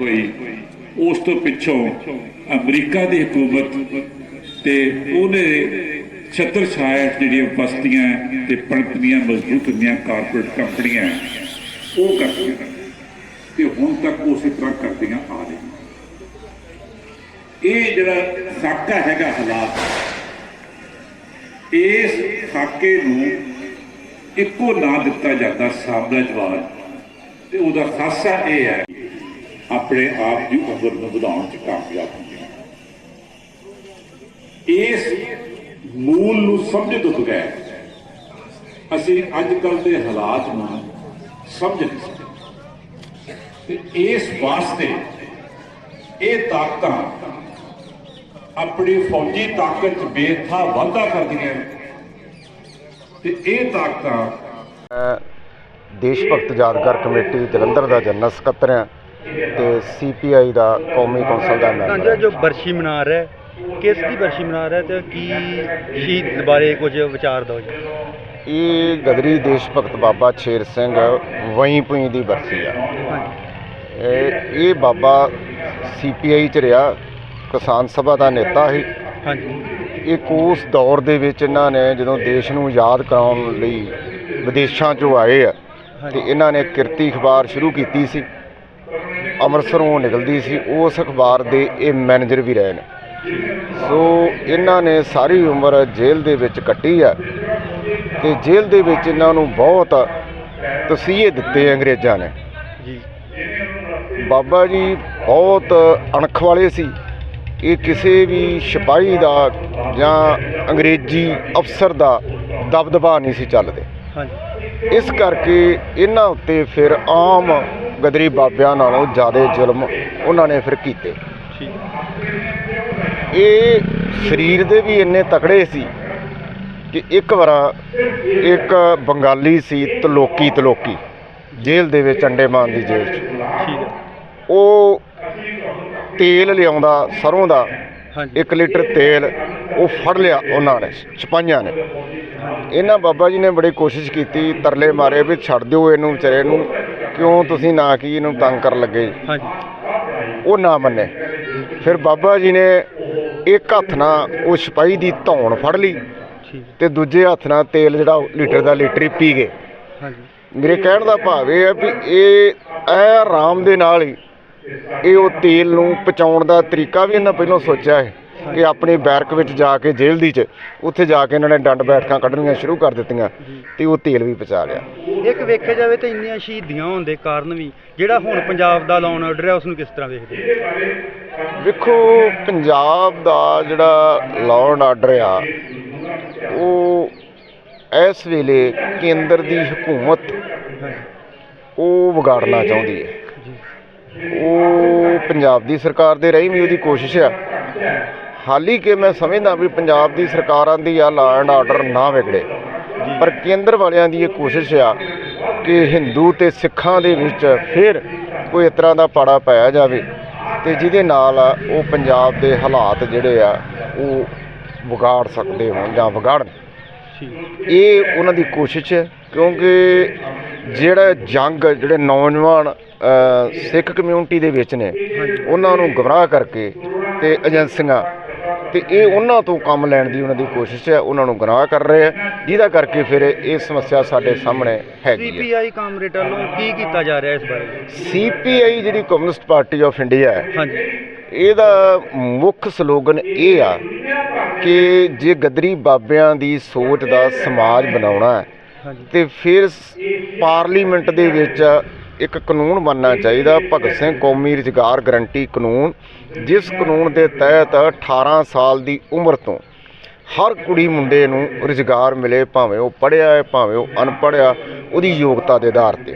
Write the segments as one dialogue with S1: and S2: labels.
S1: ਹੋਈ। ਉਸ ਤੋਂ ਪਿੱਛੋਂ ਅਮਰੀਕਾ ਦੀ ਹਕੂਮਤ ਤੇ ਉਹਨੇ ਛਤਰ ਛਾਇਆ ਜਿਹੜੀਆਂ ਬਸਤੀਆਂ ਤੇ ਪਣਤੀਆਂ ਮਜ਼ਬੂਤ ਹੁੰਦੀਆਂ ਕਾਰਪੋਰੇਟ ਕੰਪਨੀਆਂ ਉਹ ਕਰਦੀਆਂ ਤੇ ਹੁਣ ਤੱਕ ਉਸੇ ਤਰ੍ਹਾਂ ਕਰਦੀਆਂ ਆ ਰਹੀਆਂ। ਇਹ ਜਿਹੜਾ ਸਾਕਾ ਹੈਗਾ ਹਾਲਾਤ, ਇਸ ਸਾਕੇ ਨੂੰ ਇੱਕੋ ਨਾਂ ਦਿੱਤਾ ਜਾਂਦਾ ਸਾਮਰਾਜਵਾਦ ਤੇ ਉਹਦਾ ਖਾਸਾ ਇਹ ਹੈ ਆਪਣੇ ਆਪ ਦੀ ਉਮਰ ਨੂੰ ਵਧਾਉਣ ਚ ਕਾਮਯਾਬ ਹੁੰਦੀਆਂ ਇਸ ਮੂਲ ਨੂੰ ਸਮਝ ਤੋਂ ਬਗੈਰ ਅਸੀਂ ਅੱਜ ਕੱਲ ਦੇ ਹਾਲਾਤ ਨੂੰ ਸਮਝ ਨਹੀਂ ਸਕਦੇ। ਤੇ ਇਸ ਵਾਸਤੇ ਇਹ ਤਾਕਤਾਂ ਆਪਣੀ ਫੌਜੀ ਤਾਕਤ 'ਚ ਬੇਥਾ ਵਾਧਾ ਕਰਦੀਆਂ ਨੇ। ਤੇ ਇਹ ਤਾਕਤਾਂ
S2: ਦੇਸ਼ ਭਗਤ ਯਾਦਗਾਰ ਕਮੇਟੀ ਜਲੰਧਰ ਦਾ ਜਨਰਲ ਸਕੱਤਰ ਹਾਂ। ਤੇ ਸੀਪੀਆਈ ਦਾ ਕੌਮੀ ਕੌਂਸਲ ਦਾ ਮੈਂਬਰ ਹਾਂ
S3: ਜੋ ਬਰਸ਼ੀ ਮਨਾ ਰਿਹਾ ਹੈ, ਕਿਸ ਦੀ ਬਰਸ਼ੀ ਮਨਾ ਰਿਹਾ ਤੇ ਕੀ ਸ਼ਹੀਦ ਬਾਰੇ ਕੁਝ ਵਿਚਾਰ ਦਿਓ ਜੀ?
S2: ਇਹ ਗਦਰੀ ਦੇਸ਼ ਭਗਤ ਬਾਬਾ ਸ਼ੇਰ ਸਿੰਘ ਵਹੀਂ ਪੁਈ ਦੀ ਬਰਸੀ ਆ। ਇਹ ਇਹ ਬਾਬਾ ਸੀਪੀਆਈ ਚ ਰਿਹਾ ਕਿਸਾਨ ਸਭਾ ਦਾ ਨੇਤਾ ਸੀ।
S3: ਹਾਂਜੀ।
S2: ਇੱਕ ਉਸ ਦੌਰ ਦੇ ਵਿੱਚ ਇਹਨਾਂ ਨੇ ਜਦੋਂ ਦੇਸ਼ ਨੂੰ ਯਾਦ ਕਰਾਉਣ ਲਈ ਵਿਦੇਸ਼ਾਂ ਚੋਂ ਆਏ ਆ ਤੇ ਇਹਨਾਂ ਨੇ ਕਿਰਤੀ ਅਖਬਾਰ ਸ਼ੁਰੂ ਕੀਤੀ ਸੀ। ਅੰਮ੍ਰਿਤਸਰੋਂ ਨਿਕਲਦੀ ਸੀ ਉਸ ਅਖਬਾਰ ਦੇ ਇਹ ਮੈਨੇਜਰ ਵੀ ਰਹੇ ਨੇ। ਸੋ ਇਹਨਾਂ ਨੇ ਸਾਰੀ ਉਮਰ ਜੇਲ੍ਹ ਦੇ ਵਿੱਚ ਕੱਟੀ ਆ ਤੇ ਜੇਲ੍ਹ ਦੇ ਵਿੱਚ ਇਹਨਾਂ ਨੂੰ ਬਹੁਤ ਤਸੀਹੇ ਦਿੱਤੇ ਅੰਗਰੇਜ਼ਾਂ ਨੇ।
S3: ਜੀ।
S2: ਬਾਬਾ ਜੀ ਬਹੁਤ ਅਣਖ ਵਾਲੇ ਸੀ। ਇਹ ਕਿਸੇ ਵੀ ਸਿਪਾਹੀ ਦਾ ਜਾਂ ਅੰਗਰੇਜ਼ੀ ਅਫਸਰ ਦਾ ਦਬਦਬਾ ਨਹੀਂ ਸੀ ਚੱਲਦੇ।
S3: ਹਾਂਜੀ।
S2: ਇਸ ਕਰਕੇ ਇਹਨਾਂ ਉੱਤੇ ਫਿਰ ਆਮ ਗਦਰੀ ਬਾਬਿਆਂ ਨਾਲੋਂ ਜ਼ਿਆਦਾ ਜ਼ੁਲਮ ਉਹਨਾਂ ਨੇ ਫਿਰ ਕੀਤੇ। ਇਹ ਸਰੀਰ ਦੇ ਵੀ ਇੰਨੇ ਤਕੜੇ ਸੀ ਕਿ ਇੱਕ ਵਾਰ ਇੱਕ ਬੰਗਾਲੀ ਸੀ ਤਲੋਕੀ ਤਲੋਕੀ ਜੇਲ੍ਹ ਦੇ ਵਿੱਚ ਅੰਡੇਮਾਨ ਦੀ ਜੇਲ੍ਹ 'ਚ। ਉਹ ਤੇਲ ਲਿਆਉਂਦਾ ਸਰੋਂ ਦਾ
S3: ਹਾਂਜੀ।
S2: 1 ਲੀਟਰ ਤੇਲ ਉਹ ਫੜ ਲਿਆ ਉਹਨਾਂ ਨੇ ਸਿਪਾਹੀਆਂ ਨੇ। ਇਹਨਾਂ ਬਾਬਾ ਜੀ ਨੇ ਬੜੀ ਕੋਸ਼ਿਸ਼ ਕੀਤੀ ਤਰਲੇ ਮਾਰੇ ਵੀ ਛੱਡ ਦਿਓ ਇਹਨੂੰ ਵਿਚਾਰੇ ਨੂੰ। ਕਿਉਂ ਤੁਸੀਂ ਨਾ ਕੀ ਇਹਨੂੰ ਤੰਗ ਕਰਨ ਲੱਗੇ?
S3: ਹਾਂਜੀ।
S2: ਉਹ ਨਾ ਮੰਨੇ। ਫਿਰ ਬਾਬਾ ਜੀ ਨੇ ਇੱਕ ਹੱਥ ਨਾਲ ਉਹ ਸਿਪਾਹੀ ਦੀ ਧੌਣ ਫੜ ਲਈ ਤੇ ਦੂਜੇ ਹੱਥ ਨਾਲ ਤੇਲ ਜਿਹੜਾ ਲੀਟਰ ਦਾ ਲੀਟਰ ਹੀ ਪੀ ਗਏ।
S3: ਹਾਂਜੀ।
S2: ਮੇਰੇ ਕਹਿਣ ਦਾ ਭਾਵ ਇਹ ਹੈ ਵੀ ਇਹ ਐ ਆਰਾਮ ਦੇ ਨਾਲ ਹੀ ਇਹ ਉਹ ਤੇਲ ਨੂੰ ਪਚਾਉਣ ਦਾ ਤਰੀਕਾ ਵੀ ਇਹਨਾਂ ਪਹਿਲਾਂ ਸੋਚਿਆ ਹੈ ਕਿ ਆਪਣੀ ਬੈਰਕ ਵਿੱਚ ਜਾ ਕੇ ਜੇਲ੍ਹ ਦੀ ਚ ਉੱਥੇ ਜਾ ਕੇ ਇਹਨਾਂ ਨੇ ਡੰਡ ਬੈਠਕਾਂ ਕੱਢਣੀਆਂ ਸ਼ੁਰੂ ਕਰ ਦਿੱਤੀਆਂ। ਤੇ ਉਹ ਤੇਲ ਵੀ ਪਚਾ ਲਿਆ।
S3: ਇੱਕ ਵੇਖਿਆ ਜਾਵੇ ਤਾਂ ਇੰਨੀਆਂ ਸ਼ਹੀਦੀਆਂ ਹੋਣ ਦੇ ਕਾਰਨ ਵੀ ਜਿਹੜਾ ਹੁਣ ਪੰਜਾਬ ਦਾ ਲਾਉਣ ਆਰਡਰ ਹੈ ਉਸ ਨੂੰ ਕਿਸ ਤਰ੍ਹਾਂ ਵੇਖਦੇ ਹੋ?
S2: ਵੇਖੋ ਪੰਜਾਬ ਦਾ ਜਿਹੜਾ ਐਂਡ ਆਰਡਰ ਆ ਉਹ ਇਸ ਵੇਲੇ ਕੇਂਦਰ ਦੀ ਹਕੂਮਤ ਉਹ ਵਿਗਾੜਨਾ ਚਾਹੁੰਦੀ ਹੈ। ਉਹ ਪੰਜਾਬ ਦੀ ਸਰਕਾਰ ਦੇ ਰਹੀ ਵੀ ਉਹਦੀ ਕੋਸ਼ਿਸ਼ ਆ। ਹਾਲੀ ਕਿ ਮੈਂ ਸਮਝਦਾ ਵੀ ਪੰਜਾਬ ਦੀ ਸਰਕਾਰਾਂ ਦੀ ਆ ਲਾ ਐਂਡ ਆਰਡਰ ਨਾ ਵਿਗੜੇ। ਪਰ ਕੇਂਦਰ ਵਾਲਿਆਂ ਦੀ ਇਹ ਕੋਸ਼ਿਸ਼ ਆ ਕਿ ਹਿੰਦੂ ਤੇ ਸਿੱਖਾਂ ਦੇ ਵਿੱਚ ਫਿਰ ਕੋਈ ਇਸ ਤਰ੍ਹਾਂ ਦਾ ਪਾੜਾ ਪਾਇਆ ਜਾਵੇ ਤੇ ਜਿਹਦੇ ਨਾਲ ਉਹ ਪੰਜਾਬ ਦੇ ਹਾਲਾਤ ਜਿਹੜੇ ਆ ਉਹ ਵਿਗਾੜ ਸਕਦੇ ਹੋਣ ਜਾਂ ਵਿਗਾੜਨ। ਇਹ ਉਹਨਾਂ ਦੀ ਕੋਸ਼ਿਸ਼ ਹੈ ਕਿਉਂਕਿ ਜਿਹੜਾ ਜੰਗ ਜਿਹੜੇ ਨੌਜਵਾਨ ਸਿੱਖ ਕਮਿਊਨਿਟੀ ਦੇ ਵਿੱਚ ਨੇ ਉਹਨਾਂ ਨੂੰ ਗਮਰਾਹ ਕਰਕੇ ਤੇ ਏਜੰਸੀਆਂ ਤੇ ਇਹ ਉਹਨਾਂ ਤੋਂ ਕੰਮ ਲੈਣ ਦੀ ਉਹਨਾਂ ਦੀ ਕੋਸ਼ਿਸ਼ ਹੈ ਉਹਨਾਂ ਨੂੰ ਗੁਨਾਹ ਕਰ ਰਹੇ ਆ ਜਿਹਦਾ ਕਰਕੇ ਫਿਰ ਇਹ ਸਮੱਸਿਆ ਸਾਡੇ ਸਾਹਮਣੇ ਹੈਗੀ ਹੈ।
S3: ਸੀਪੀਆਈ ਕਾਮਰੇਡ ਵੱਲੋਂ ਕੀ ਕੀਤਾ ਜਾ ਰਿਹਾ ਇਸ ਬਾਰੇ?
S2: ਸੀਪੀਆਈ ਜਿਹੜੀ ਕਮਿਊਨਿਸਟ ਪਾਰਟੀ ਆਫ ਇੰਡੀਆ ਹੈ
S3: ਹਾਂਜੀ।
S2: ਇਹਦਾ ਮੁੱਖ ਸਲੋਗਨ ਇਹ ਆ ਕਿ ਜੇ ਗਦਰੀ ਬਾਬਿਆਂ ਦੀ ਸੋਚ ਦਾ ਸਮਾਜ ਬਣਾਉਣਾ ਹੈ ਤੇ ਫਿਰ ਪਾਰਲੀਮੈਂਟ ਦੇ ਵਿੱਚ ਇੱਕ ਕਾਨੂੰਨ ਬਣਨਾ ਚਾਹੀਦਾ ਭਗਤ ਸਿੰਘ ਕੌਮੀ ਰੁਜ਼ਗਾਰ ਗਰੰਟੀ ਕਾਨੂੰਨ ਜਿਸ ਕਾਨੂੰਨ ਦੇ ਤਹਿਤ 18 ਸਾਲ ਦੀ ਉਮਰ ਤੋਂ ਹਰ ਕੁੜੀ ਮੁੰਡੇ ਨੂੰ ਰੁਜ਼ਗਾਰ ਮਿਲੇ ਭਾਵੇਂ ਉਹ ਪੜ੍ਹਿਆ ਹੈ ਭਾਵੇਂ ਉਹ ਅਨਪੜ੍ਹ ਆ ਉਹਦੀ ਯੋਗਤਾ ਦੇ ਆਧਾਰ ਤੇ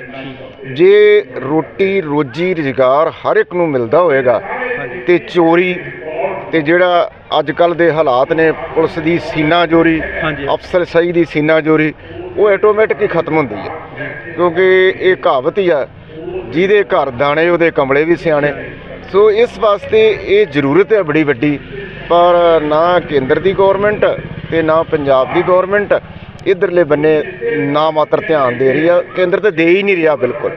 S2: ਜੇ ਰੋਟੀ ਰੋਜੀ ਰੁਜ਼ਗਾਰ ਹਰ ਇੱਕ ਨੂੰ ਮਿਲਦਾ ਹੋਏਗਾ ਤੇ ਚੋਰੀ ਤੇ ਜਿਹੜਾ ਅੱਜ ਕੱਲ ਦੇ ਹਾਲਾਤ ਨੇ ਪੁਲਿਸ ਦੀ ਸੀਨਾ ਚੋਰੀ। ਅਫਸਰ ਸਹੀ ਦੀ ਸੀਨਾ ਚੋਰੀ ਉਹ ਆਟੋਮੈਟਿਕ ਹੀ ਖਤਮ ਹੁੰਦੀ ਹੈ ਕਿਉਂਕਿ ਇਹ ਕਹਾਵਤ ਹੀ ਆ ਜਿਹਦੇ ਘਰ ਦਾਣੇ ਉਹਦੇ ਕਮਲੇ ਵੀ ਸਿਆਣੇ। ਸੋ ਇਸ ਵਾਸਤੇ ਇਹ ਜ਼ਰੂਰਤ ਹੈ ਬੜੀ ਵੱਡੀ। ਪਰ ਨਾ ਕੇਂਦਰ ਦੀ ਗਵਰਨਮੈਂਟ ਤੇ ਨਾ ਪੰਜਾਬ ਦੀ ਗਵਰਨਮੈਂਟ ਇਧਰਲੇ ਬੰਨੇ ਨਾ ਮਾਤਰ ਧਿਆਨ ਦੇ ਰਹੀ ਆ। ਕੇਂਦਰ ਤੇ ਦੇ ਹੀ ਨਹੀਂ ਰਿਹਾ ਬਿਲਕੁਲ।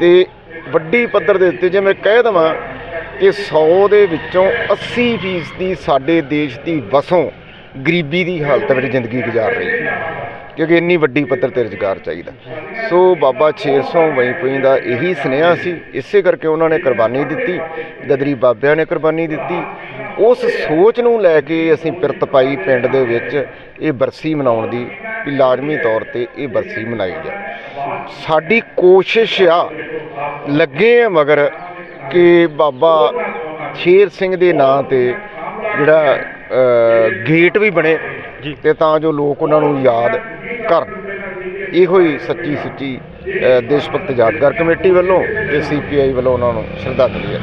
S2: ਤੇ ਵੱਡੀ ਪੱਧਰ ਦੇ ਉੱਤੇ ਜੇ ਮੈਂ ਕਹਿ ਦਵਾਂ ਕਿ 100 ਦੇ ਵਿੱਚੋਂ 80 ਫੀਸਦੀ ਸਾਡੇ ਦੇਸ਼ ਦੀ ਵਸੋਂ ਗਰੀਬੀ ਦੀ ਹਾਲਤ ਵਿੱਚ ਜ਼ਿੰਦਗੀ ਗੁਜ਼ਾਰ ਰਹੀ। ਹੈ ਕਿਉਂਕਿ ਇੰਨੀ ਵੱਡੀ ਪੱਧਰ ਤੇ ਰੁਜ਼ਗਾਰ ਚਾਹੀਦਾ। ਸੋ ਬਾਬਾ 600 ਵਈਪੁਈ ਦਾ ਇਹੀ ਸੁਨੇਹਾ ਸੀ। ਇਸੇ ਕਰਕੇ ਉਹਨਾਂ ਨੇ ਕੁਰਬਾਨੀ ਦਿੱਤੀ। ਗਦਰੀ ਬਾਬਿਆਂ ਨੇ ਕੁਰਬਾਨੀ ਦਿੱਤੀ। ਉਸ ਸੋਚ ਨੂੰ ਲੈ ਕੇ ਅਸੀਂ ਪਿਰਤ ਪਾਈ ਪਿੰਡ ਦੇ ਵਿੱਚ ਇਹ ਬਰਸੀ ਮਨਾਉਣ ਦੀ ਵੀ ਲਾਜ਼ਮੀ ਤੌਰ ਤੇ ਇਹ ਬਰਸੀ ਮਨਾਈ ਜਾਏ ਸਾਡੀ ਕੋਸ਼ਿਸ਼ ਆ ਲੱਗੇ ਆ ਮਗਰ ਕਿ ਬਾਬਾ ਸ਼ੇਰ ਸਿੰਘ ਦੇ ਨਾਂ ਤੇ ਜਿਹੜਾ ਗੇਟ ਵੀ ਬਣੇ
S3: ਜੀ।
S2: ਤੇ ਤਾਂ ਜੋ ਲੋਕ ਉਹਨਾਂ ਨੂੰ ਯਾਦ ਕਰਨ ਇਹੋ ਹੀ ਸੱਚੀ ਸੁੱਚੀ ਦੇਸ਼ ਭਗਤ ਯਾਦਗਾਰ ਕਮੇਟੀ ਵੱਲੋਂ ਤੇ ਸੀਪੀਆਈ ਵੱਲੋਂ ਉਹਨਾਂ ਨੂੰ ਸ਼ਰਧਾਂਜਲੀ ਹੈ।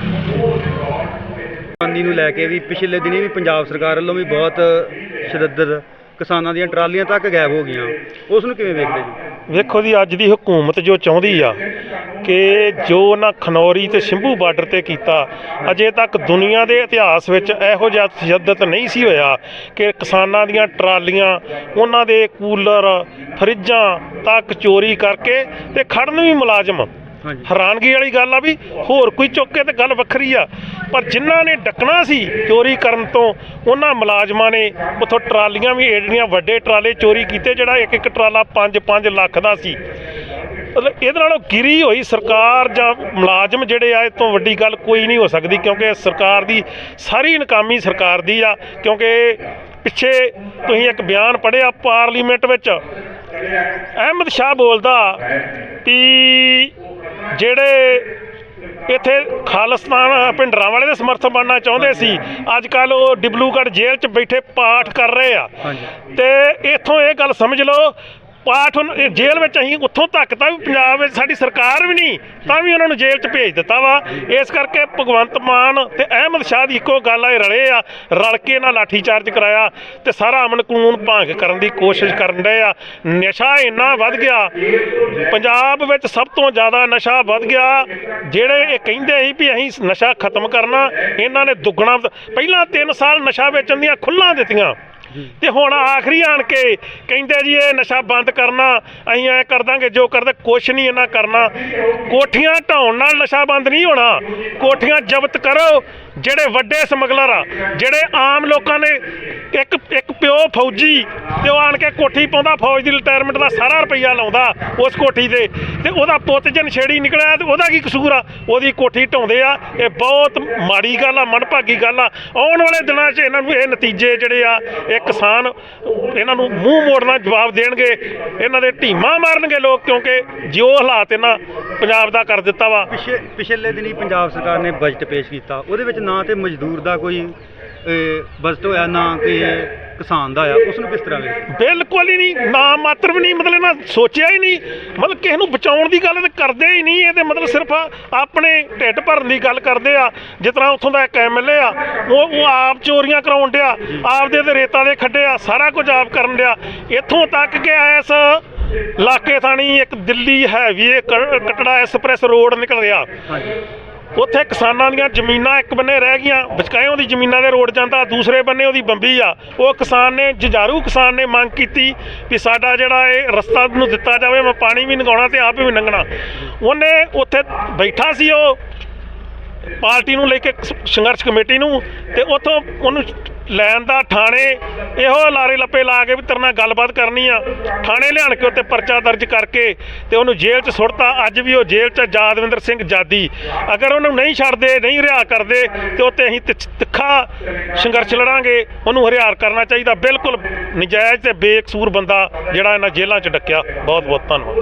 S3: ਕਿਸਾਨੀ ਨੂੰ ਲੈ ਕੇ ਵੀ ਪਿਛਲੇ ਦਿਨੀ ਵੀ ਪੰਜਾਬ ਸਰਕਾਰ ਵੱਲੋਂ ਵੀ ਬਹੁਤ ਸ਼ਰਦਤ ਕਿਸਾਨਾਂ ਦੀਆਂ ਟਰਾਲੀਆਂ ਤੱਕ ਗਾਇਬ ਹੋ ਗਈਆਂ। ਉਸ ਨੂੰ ਕਿਵੇਂ ਵੇਖਦੇ ਜੀ?
S4: ਵੇਖੋ ਜੀ, ਅੱਜ ਦੀ ਹਕੂਮਤ ਜੋ ਚਾਹੁੰਦੀ ਆ ਕਿ ਜੋ ਉਹਨਾਂ ਖਨੌਰੀ ਤੇ ਸਿੰਭੂ ਬਾਰਡਰ ਤੇ ਕੀਤਾ, ਅਜੇ ਤੱਕ ਦੁਨੀਆ ਦੇ ਇਤਿਹਾਸ ਵਿੱਚ ਇਹੋ ਜਿਹਾ ਤਸ਼ੱਦਦ ਨਹੀਂ ਸੀ ਹੋਇਆ ਕਿ ਕਿਸਾਨਾਂ ਦੀਆਂ ਟਰਾਲੀਆਂ, ਉਹਨਾਂ ਦੇ ਕੂਲਰ, ਫਰਿੱਜਾਂ ਤੱਕ ਚੋਰੀ ਕਰਕੇ ਤੇ ਖੜਨ ਵੀ ਮੁਲਾਜ਼ਮ ਹੈਰਾਨਗੀ ਵਾਲੀ ਗੱਲ ਆ ਵੀ ਹੋਰ ਕੋਈ ਚੁੱਕ ਕੇ ਤੇ ਗੱਲ ਵੱਖਰੀ ਆ। ਪਰ ਜਿਨ੍ਹਾਂ ਨੇ ਡੱਕਣਾ ਸੀ ਚੋਰੀ ਕਰਨ ਤੋਂ, ਉਹਨਾਂ ਮੁਲਾਜ਼ਮਾਂ ਨੇ ਉਥੋਂ ਟਰਾਲੀਆਂ ਵੀ ਏੜੀਆਂ ਵੱਡੇ ਟਰਾਲੇ ਚੋਰੀ ਕੀਤੇ, ਜਿਹੜਾ ਇੱਕ ਇੱਕ ਟਰਾਲਾ 5-5 ਲੱਖ ਦਾ ਸੀ। ਮਤਲਬ ਇਹਦੇ ਨਾਲੋਂ ਗਿਰੀ ਹੋਈ ਸਰਕਾਰ ਜਾਂ ਮੁਲਾਜ਼ਮ ਜਿਹੜੇ ਆ, ਇਹ ਤੋਂ ਵੱਡੀ ਗੱਲ ਕੋਈ ਨਹੀਂ ਹੋ ਸਕਦੀ, ਕਿਉਂਕਿ ਸਰਕਾਰ ਦੀ ਸਾਰੀ ਨਕਾਮੀ ਸਰਕਾਰ ਦੀ ਆ, ਕਿਉਂਕਿ ਪਿੱਛੇ ਤੁਸੀਂ ਇੱਕ ਬਿਆਨ ਪੜ੍ਹਿਆ ਪਾਰਲੀਮੈਂਟ ਵਿੱਚ, ਅਹਿਮਦ ਸ਼ਾਹ ਬੋਲਦਾ, ਵੀ ਜਿਹੜੇ ਇੱਥੇ ਖਾਲਿਸਤਾਨ ਪਿੰਡਰਾਂ ਵਾਲੇ ਦੇ ਸਮਰਥਨ ਬਣਨਾ ਚਾਹੁੰਦੇ ਸੀ ਅੱਜ ਕੱਲ ਉਹ ਡਿਬਲੂਗੜ੍ਹ ਜੇਲ੍ਹ 'ਚ ਬੈਠੇ ਪਾਠ ਕਰ ਰਹੇ ਆ। ਤੇ ਇੱਥੋਂ ਇਹ ਗੱਲ ਸਮਝ ਲਓ ਪਾਠ ਹੁਣ ਜੇਲ੍ਹ ਵਿੱਚ ਅਸੀਂ ਉੱਥੋਂ ਤੱਕ ਤਾਂ ਵੀ ਪੰਜਾਬ ਵਿੱਚ ਸਾਡੀ ਸਰਕਾਰ ਵੀ ਨਹੀਂ, ਤਾਂ ਵੀ ਉਹਨਾਂ ਨੂੰ ਜੇਲ੍ਹ 'ਚ ਭੇਜ ਦਿੱਤਾ ਵਾ। ਇਸ ਕਰਕੇ ਭਗਵੰਤ ਮਾਨ ਤੇ ਅਹਿਮਦ ਸ਼ਾਹ ਦੀ ਇੱਕੋ ਗੱਲ ਆ, ਇਹ ਰਲੇ ਆ, ਰਲ ਕੇ ਇਹਨਾਂ ਲਾਠੀ ਚਾਰਜ ਕਰਾਇਆ ਤੇ ਸਾਰਾ ਅਮਨ ਕਾਨੂੰਨ ਭੰਗ ਕਰਨ ਦੀ ਕੋਸ਼ਿਸ਼ ਕਰਨ ਡਏ ਆ। ਨਸ਼ਾ ਇੰਨਾ ਵੱਧ ਗਿਆ, ਪੰਜਾਬ ਵਿੱਚ ਸਭ ਤੋਂ ਜ਼ਿਆਦਾ ਨਸ਼ਾ ਵੱਧ ਗਿਆ। ਜਿਹੜੇ ਇਹ ਕਹਿੰਦੇ ਸੀ ਵੀ ਅਸੀਂ ਨਸ਼ਾ ਖਤਮ ਕਰਨਾ, ਇਹਨਾਂ ਨੇ ਦੁੱਗਣਾ, ਪਹਿਲਾਂ 3 ਸਾਲ ਨਸ਼ਾ ਵੇਚਣ ਦੀਆਂ ਖੁੱਲਾਂ ਦਿੱਤੀਆਂ। ਤੇ ਹੁਣ ਆਖਰੀ ਆਣ ਕੇ ਕਹਿੰਦੇ ਜੀ ਇਹ ਨਸ਼ਾ ਬੰਦ ਕਰਨਾ, ਅਸੀਂ ਐ ਕਰ ਦਾਂਗੇ, ਜੋ ਕਰਦੇ ਕੁਛ ਨਹੀਂ ਇਹਨਾਂ ਕਰਨਾ। ਕੋਠੀਆਂ ਢਾਉਣ ਨਾਲ ਨਸ਼ਾ ਬੰਦ ਨਹੀਂ ਹੋਣਾ। ਕੋਠੀਆਂ ਜ਼ਬਤ ਕਰੋ। ਜਿਹੜੇ ਵੱਡੇ ਸਮਗਲਰ ਆ, ਜਿਹੜੇ ਆਮ ਲੋਕਾਂ ਨੇ ਇੱਕ ਇੱਕ ਪਿਓ ਫੌਜੀ ਤੇ ਉਹ ਆਣ ਕੇ ਕੋਠੀ ਪਾਉਂਦਾ, ਫੌਜ ਦੀ ਰਿਟਾਇਰਮੈਂਟ ਦਾ ਸਾਰਾ ਰੁਪਈਆ ਲਾਉਂਦਾ ਉਸ ਕੋਠੀ ਤੇ ਤੇ ਉਹਦਾ ਪੁੱਤ ਜਨ ਛੇੜੀ ਨਿਕਲਿਆ ਤੇ ਉਹਦਾ ਕੀ ਕਸੂਰ ਆ? ਉਹਦੀ ਕੋਠੀ ਢਾਉਂਦੇ ਆ, ਇਹ ਬਹੁਤ ਮਾੜੀ ਗੱਲ ਆ, ਮਨਭਾਗੀ ਗੱਲ ਆ। ਆਉਣ ਵਾਲੇ ਦਿਨਾਂ 'ਚ ਇਹਨਾਂ ਨੂੰ ਇਹ ਨਤੀਜੇ ਜਿਹੜੇ ਆ, ਇਹ ਕਿਸਾਨ ਇਹਨਾਂ ਨੂੰ ਮੂੰਹ ਮੋੜਨਾ ਜਵਾਬ ਦੇਣਗੇ। ਇਹਨਾਂ ਦੇ ਢੀਮਾਂ ਮਾਰਨਗੇ ਲੋਕ ਕਿਉਂਕਿ ਜੋ ਹਾਲਾਤ ਇਹਨਾਂ ਪੰਜਾਬ ਦਾ ਕਰ ਦਿੱਤਾ ਵਾ।
S3: ਪਿਛੇ ਪਿਛਲੇ ਦਿਨੀ ਪੰਜਾਬ ਸਰਕਾਰ ਨੇ ਬਜਟ ਪੇਸ਼ ਕੀਤਾ। ਉਹਦੇ ਵਿੱਚ ਨਾ ਤੇ ਮਜ਼ਦੂਰ ਦਾ ਕੋਈ ਬਜਟ ਹੋਇਆ ਨਾ ਕਿ ਕਿਸਾਨ ਦਾ ਹੋਇਆ ਉਸ ਨੂੰ ਕਿਸ ਤਰ੍ਹਾਂ ਵੇਖਦੇ
S4: ਬਿਲਕੁਲ ਹੀ ਨਹੀਂ ਨਾ ਮਾਤਰ ਵੀ ਨਹੀਂ ਮਤਲਬ ਇਹਨਾਂ ਸੋਚਿਆ ਹੀ ਨਹੀਂ ਮਤਲਬ ਕਿਸੇ ਨੂੰ ਬਚਾਉਣ ਦੀ ਗੱਲ ਤਾਂ ਕਰਦੇ ਹੀ ਨਹੀਂ ਇਹ ਤੇ ਮਤਲਬ ਸਿਰਫ ਆਪਣੇ ਢਿੱਡ ਭਰਨ ਦੀ ਗੱਲ ਕਰਦੇ ਆ ਜਿਸ ਤਰ੍ਹਾਂ ਉੱਥੋਂ ਦਾ ਇੱਕ ਐਮਐਲਏ ਆ ਉਹ ਉਹ ਆਪ ਚੋਰੀਆਂ ਕਰਾਉਣ ਡਿਆ ਆਪਦੇ ਤੇ ਰੇਤਾ ਦੇ ਖੱਡੇ ਆ ਸਾਰਾ ਕੁਝ ਆਪ ਕਰਨ ਡਿਆ ਇੱਥੋਂ ਤੱਕ ਕਿ ਇਸ ਇਲਾਕੇ ਥਾਣੀ ਇੱਕ ਦਿੱਲੀ ਹੈਵੀ ਕਟੜਾ ਐਕਸਪ੍ਰੈਸ ਰੋਡ ਨਿਕਲ ਰਿਹਾ।
S3: ਹਾਂਜੀ।
S4: ਉੱਥੇ ਕਿਸਾਨਾਂ ਦੀਆਂ ਜ਼ਮੀਨਾਂ ਇੱਕ ਬੰਨੇ ਰਹਿ ਗਈਆਂ ਵਿਚਕਾਏ ਉਹਦੀ ਜ਼ਮੀਨਾਂ ਦੇ ਰੋਡ ਜਾਂਦਾ, ਦੂਸਰੇ ਬੰਨੇ ਉਹਦੀ ਬੰਬੀ ਆ। ਉਹ ਕਿਸਾਨ ਨੇ, ਜੁਝਾਰੂ ਕਿਸਾਨ ਨੇ ਮੰਗ ਕੀਤੀ ਵੀ ਸਾਡਾ ਜਿਹੜਾ ਇਹ ਰਸਤਾ ਨੂੰ ਦਿੱਤਾ ਜਾਵੇ, ਮੈਂ ਪਾਣੀ ਵੀ ਲੰਘਾਉਣਾ ਤੇ ਆਪ ਵੀ ਲੰਘਣਾ ਉਹਨੇ ਉੱਥੇ ਬੈਠਾ ਸੀ ਉਹ ਪਾਰਟੀ ਨੂੰ ਲੈ ਕੇ ਸੰਘਰਸ਼ ਕਮੇਟੀ ਨੂੰ ਤੇ ਉੱਥੋਂ ਉਹਨੂੰ ਲੈਣ ਦਾ ਥਾਣੇ ਇਹੋ ਲਾਰੇ ਲੱਪੇ ਲਾ ਕੇ ਵੀ ਤੇਰੇ ਨਾਲ ਗੱਲਬਾਤ ਕਰਨੀ ਆ। ਥਾਣੇ ਲਿਆਣ ਕੇ ਉੱਤੇ ਪਰਚਾ ਦਰਜ ਕਰਕੇ ਤੇ ਉਹਨੂੰ ਜੇਲ੍ਹ 'ਚ ਸੁੱਟਤਾ। ਅੱਜ ਵੀ ਉਹ ਜੇਲ੍ਹ 'ਚ ਜਾਦਵਿੰਦਰ ਸਿੰਘ ਜਾਦੀ। ਅਗਰ ਉਹਨੂੰ ਨਹੀਂ ਛੱਡਦੇ, ਨਹੀਂ ਰਿਹਾ ਕਰਦੇ, ਤੇ ਉੱਤੇ ਅਸੀਂ ਤਿੱਛ- ਤਿੱਖਾ ਸੰਘਰਸ਼ ਲੜਾਂਗੇ। ਉਹਨੂੰ ਹਰਿਆਰ ਕਰਨਾ ਚਾਹੀਦਾ। ਬਿਲਕੁਲ ਨਜਾਇਜ਼ ਤੇ ਬੇਕਸੂਰ ਬੰਦਾ ਜਿਹੜਾ ਇਹਨਾਂ ਜੇਲ੍ਹਾਂ 'ਚ ਡੱਕਿਆ। ਬਹੁਤ ਬਹੁਤ ਧੰਨਵਾਦ।